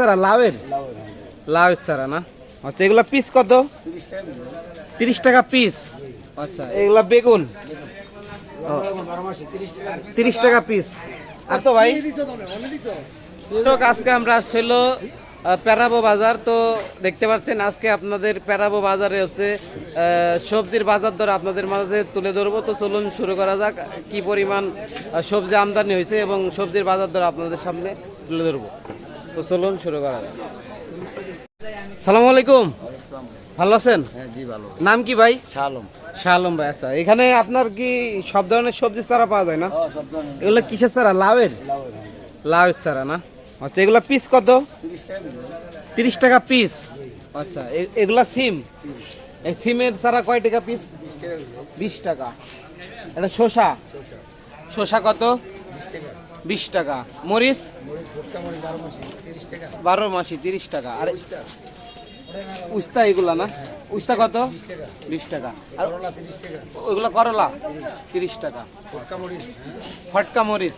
চারা লাউয়ের? লাউয়ের চারা না? আচ্ছা এগুলা পিস কত? তিরিশ টাকা পিস আচ্ছা এগুলা বেগুন? তিরিশ টাকা পিস আর তো ভাই? আজকে আমরা আসছিল প্যারাবো বাজার। তো দেখতে পাচ্ছেন, আজকে আপনাদের প্যারাবো বাজারে হচ্ছে সবজির বাজার দর আপনাদের মাঝে তুলে ধরবো। তো চলুন শুরু করা যাক, কি পরিমাণ সবজি আমদানি হয়েছে এবং সবজির বাজার দর আপনাদের সামনে তুলে ধরবো। তো চলুন শুরু করা যাক সালাম আলাইকুম ভালো আছেন? হ্যাঁ জি ভালো। নাম কি ভাই? শালম। শাহ ভাই আচ্ছা। এখানে আপনার কি সব ধরনের সবজি চারা পাওয়া যায় না? এগুলো কিসের চারা? লাউয়ের? লাউ লাউয়ের চারা না? আচ্ছা এগুলো পিস কত? তিরিশ টাকা পিস আচ্ছা এগুলা সিম? এই সিমের চারা কয় টাকা পিস বিশ টাকা। এটা শসা। শসা কত? বিশ টাকা। মরিচ? বারো মাসি, তিরিশ টাকা। আর উস্তা এগুলা না? উস্তা কত? বিশ টাকা। আর ওইগুলো করলা? তিরিশ টাকা। ফটকা মরিচ?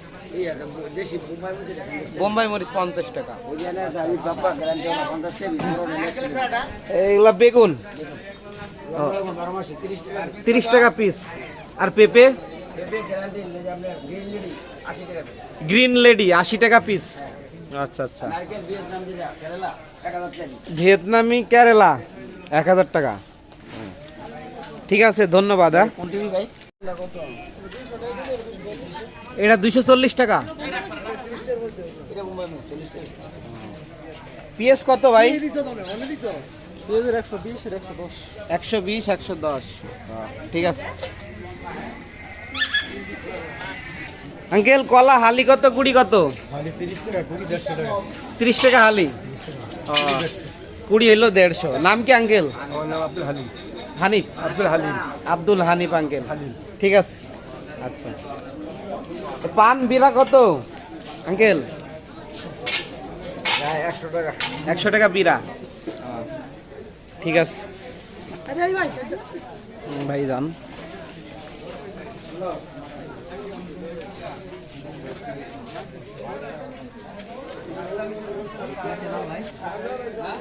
বোম্বাই মরিচ পঞ্চাশ টাকা। এগুলা বেগুন? তিরিশ টাকা পিস আর পেঁপে? গ্রিন লিডি আশি টাকা পিস। গ্রিন লেডি আশি টাকা পিস আচ্ছা আচ্ছা। নারকেল ভিয়েতনাম কেরালা এক হাজার টাকা ঠিক আছে ধন্যবাদ হ্যাঁ। কোন টিভি ভাই? কত এটা দুইশো চল্লিশ টাকা। পিএস কত ভাই? একশো বিশ একশো দশ। একশো বিশ একশো দশ। ঠিক আছে। আঙ্কেল কলা হালি কত কুড়ি কত? খালি তিরিশ টাকা হালি? কুড়ি হইল দেড়শো। নাম কি আঙ্কেল? হানিফ। আব্দুল হালিম। আব্দুল হানিফ আঙ্কেল। ঠিক আছে। আচ্ছা। পান বিরা কত? আঙ্কেল? একশো টাকা। একশো টাকা বিরা। ঠিক আছে। ভাই যান।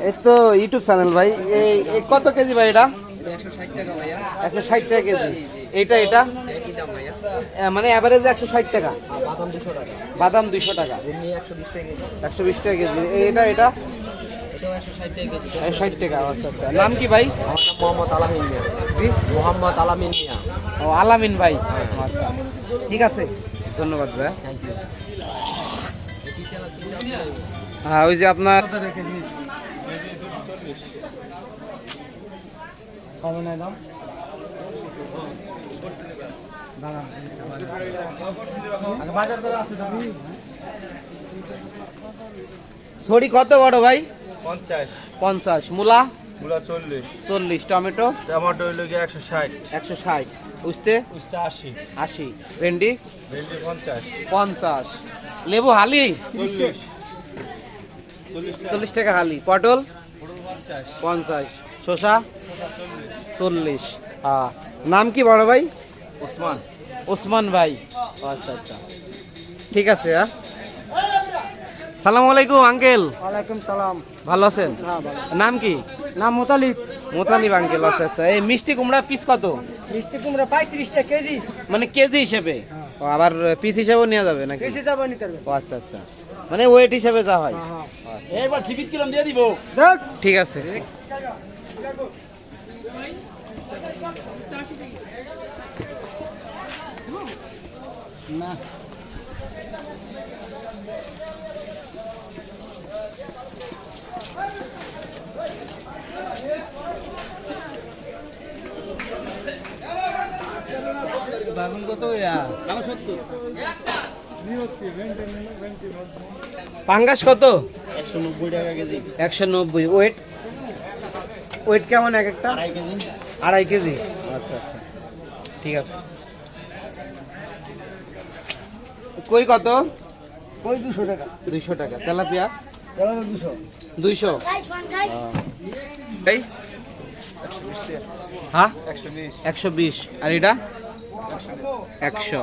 এই তো ইউটিউব চ্যানেল ভাই। এই কত কেজি ভাই এটা? একশো ষাট টাকা কেজি। এটা একই দাম ভাইয়া এ, মানে অ্যাভারেজ একশো ষাট টাকা। বাদাম দুশো টাকা। একশো বিশ টাকা কেজি। এটা এটা? ষাট টাকা ষাট আচ্ছা আচ্ছা। নাম কি ভাই? মোহাম্মদ আলামিন মিয়া জি? মোহাম্মদ আলামিন মিয়া। ও আলামিন ভাই। আচ্ছা। ঠিক আছে। ধন্যবাদ ভাই। হ্যাঁ ওই যে আপনার কমে নাই দাম? বাজার দর আছে দাম ছড়ি কত বড় ভাই? পঞ্চাশ। পঞ্চাশ। মূলা? মূলা চল্লিশ। চল্লিশ। টমেটো? টমেটো হইল গিয়ে একশো ষাট। একশো ষাট। উস্তে? উস্তা আশি। আশি। ভেন্ডি? ভেন্ডি পঞ্চাশ। পঞ্চাশ। লেবু হালি? চল্লিশ। টাকা হালি। পটল? পঞ্চাশ। পঞ্চাশ। শসা? চল্লিশ। হ্যাঁ নাম কি বড় ভাই? ওসমান। ওসমান ভাই। আচ্ছা আচ্ছা। ঠিক আছে হ্যাঁ সালাম আলাইকুম আঙ্কেল। ওয়ালাইকুম সালাম। ভালো আছেন? নাম কি? নাম মোতালিব। মোতালিব আঙ্কেল আচ্ছা আচ্ছা। এই মিষ্টি কুমড়া পিস কত? মিষ্টি কুমড়া পঁয়ত্রিশ টাকা কেজি। মানে কেজি হিসেবে? আবার পিস হিসেবেও নেওয়া যাবে নাকি? কেজি যাব নিতে হবে ও আচ্ছা আচ্ছা। মানে ওয়েট হিসেবে যা হয়। এবার টিকিট কিরম দিয়ে দিব। দেখ। ঠিক আছে। না। বাগুন কত পাঙ্গাস কত? একশো নব্বই টাকা কেজি। একশো নব্বই। ওয়েট ওয়েট কেমন এক একটা? আড়াই কেজি। আড়াই কেজি। আচ্ছা আচ্ছা। ঠিক আছে। কই কত? কই দুশো টাকা? দুইশো টাকা। তেলাপিয়া? দুশো। দুইশো? এই। হ্যাঁ? একশো বিশ। আর এটা? একশো।